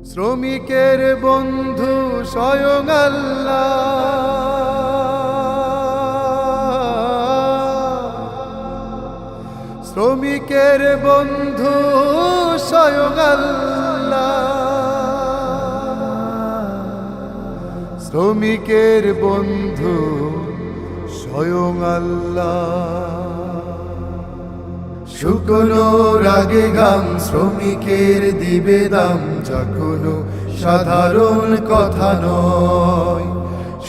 শ্রমিকের বন্ধু স্বয়ং আল্লাহ। শ্রমিকের বন্ধু স্বয়ং আল্লাহ। শ্রমিকের বন্ধু স্বয়ং আল্লাহ। শুকনোর রাগে গাম শ্রমিকের দিবে দাম, যা কোনো সাধারণ কথা নয়।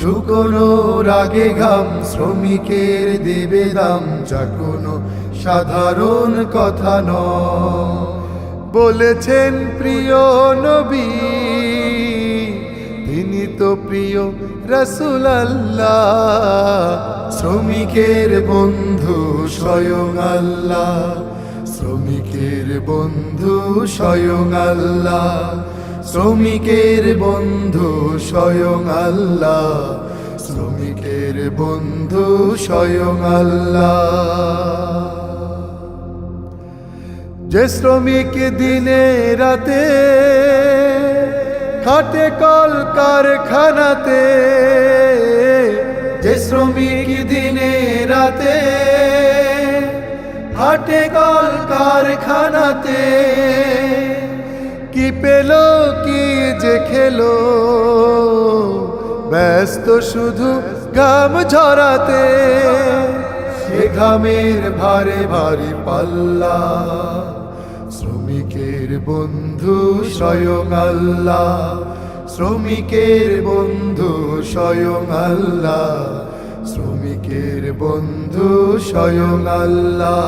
শুকনোর রাগে গাম শ্রমিকের দেবে দাম, যা কোনো সাধারণ কথা নয়। বলেছেন প্রিয় নবী প্রিয় রসুল আল্লাহ শ্রমিকের বন্ধু স্বয়ং আল্লাহ, শ্রমিকের বন্ধু স্বয়ং আল্লাহ, শ্রমিকের বন্ধু স্বয়ং আল্লাহ, শ্রমিকের বন্ধু স্বয়ং আল্লাহ। যে শ্রমিক দিনে রাতে খাটে কল কারখানাতে যে শ্রমিক দিনে রাতে হাটে কল কারখানাতে কি পেল, কি যে খেলো, ব্যস্ত শুধু ঘাম ঝরাতে, সে ঘামের ভারে ভারী পাল্লা শ্রমিকের বন্ধু স্বয়ং আল্লাহ, শ্রমিকের বন্ধু স্বয়ং আল্লাহ, শ্রমিকের বন্ধু স্বয়ং আল্লাহ।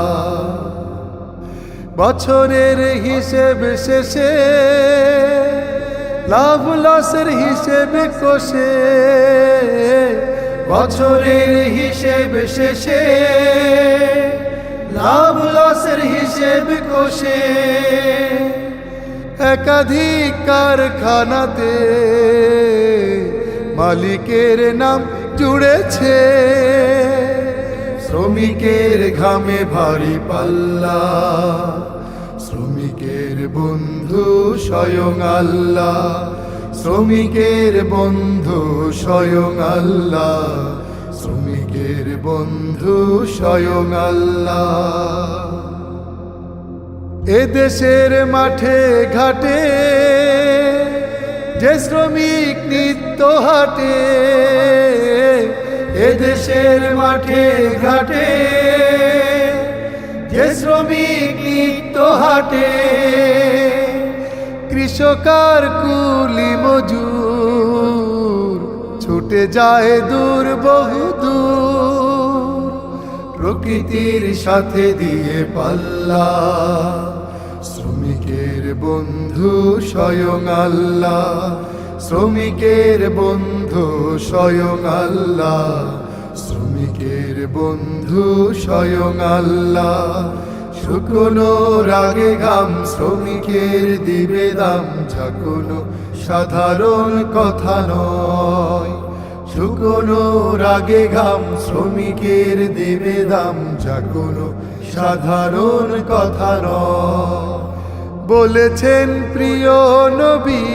বছরের হিসেব শেষে, লাভ লসের হিসেব কষে। বছরের হিসেব শেষে লাভ লসের হিসেব কষে একাধিক কারখানাতে মালিকের নাম জুড়েছে। শ্রমিকের ঘামে ভারী পাল্লা, শ্রমিকের বন্ধু স্বয়ং আল্লাহ, শ্রমিকের বন্ধু স্বয়ং আল্লাহ। শ্রমিকের বন্ধু স্বয়ং আল্লাহ। এ দেশের মাঠে ঘাটে যে শ্রমিক নিত্য হাটে, এ দেশের মাঠে ঘাটে যে শ্রমিক নিত্য হাটে কৃষকার কুলি মজুর। ছুটে যায় দূর, বহু দূর। প্রকৃতির সাথে দিয়ে পাল্লা, শ্রমিকের বন্ধু স্বয়ং আল্লাহ। শ্রমিকের বন্ধু স্বয়ং আল্লাহ। শ্রমিকের বন্ধু স্বয়ং আল্লাহ। শুকনো রাগে গাম শ্রমিকের দিবে দাম, যা সাধারণ কথা নয়। শুকনো রাগে ঘাম শ্রমিকের দেবে দাম যা কোনো সাধারণ কথা নয়। বলেছেন প্রিয় নবী,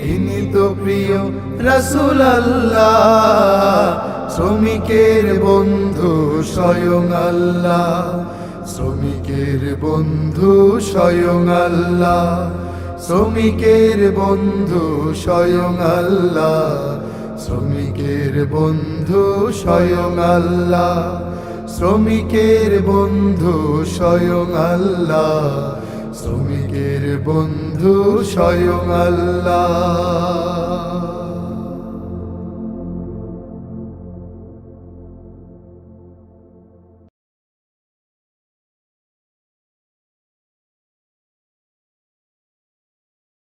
তিনি তো প্রিয় রসুল শ্রমিকের বন্ধু স্বয়ং আল্লাহ, শ্রমিকের বন্ধু স্বয়ং আল্লাহ। শ্রমিকের বন্ধু স্বয়ং আল্লাহ, শ্রমিকের বন্ধু স্বয়ং আল্লাহ, শ্রমিকের বন্ধু স্বয়ং আল্লাহ, শ্রমিকের বন্ধু স্বয়ং আল্লাহ।